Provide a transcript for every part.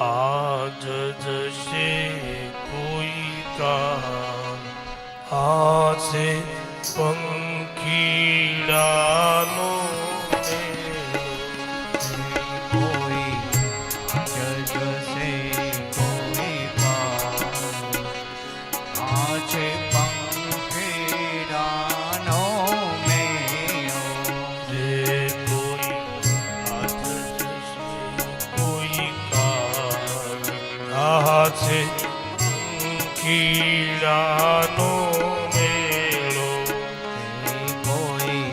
આજ જશે કોઈ કાલ આસે પંખીડાનો પંખીડાનો મેળો કોઈ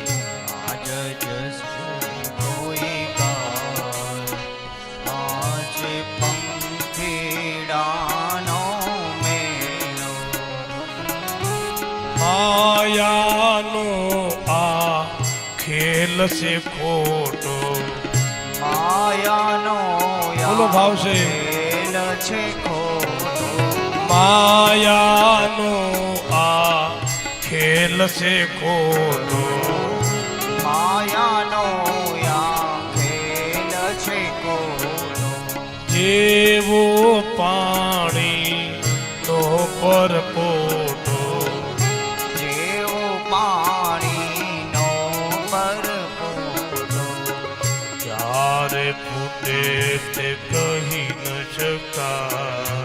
આજ જશે કોઈ કાલ. આ છે પંખીડાનો મેળો. માયાનો આ ખેલ છે ખોટો માયાનો બોલો ભાવ છે. ખેલ છે ખોટો માયાનો આ ખેલ છે ખોટો. માયાનો ખેલ છે ખોટો. જેવો પાણી પર પોટો. જેવો પાણીનો નો પર પોટો. તે તે ક્યારે ફૂટે તે કહી ન શકાય.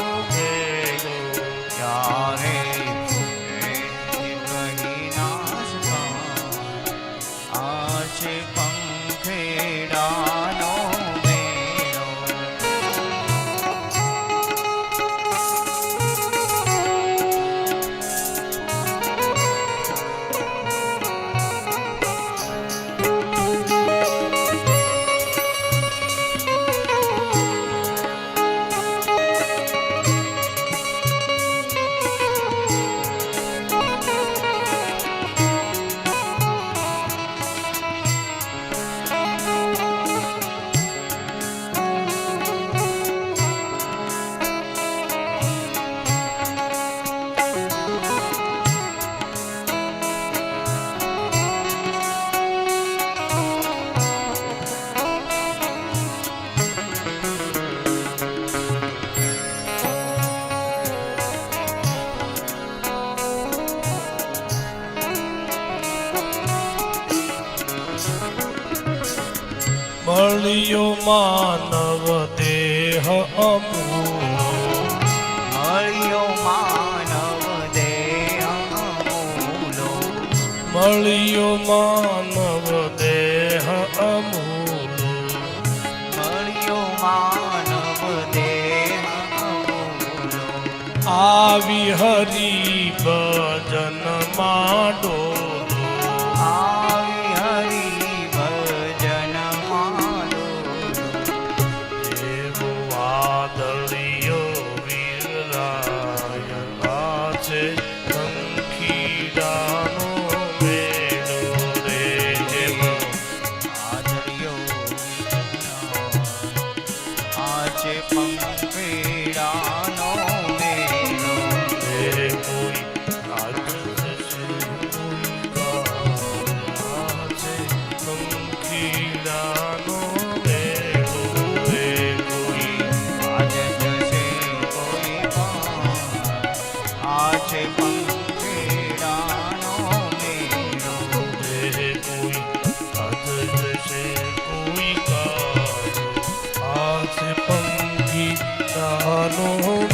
મળ્યો માનવ દેહ અમૂલો મળ્યો માનવ દેહ અમૂલો. મળ્યો માનવ દેહ અમૂલો. મળ્યો માનવ દેહ અમૂલો. આવી હરી ભજન માંડોલો આજે પંખીડાનો મેળો. રે કોઈ આજ પંખીડાનો મેળો. રે કોઈ આજ જશે કોઈ વાર অনুভব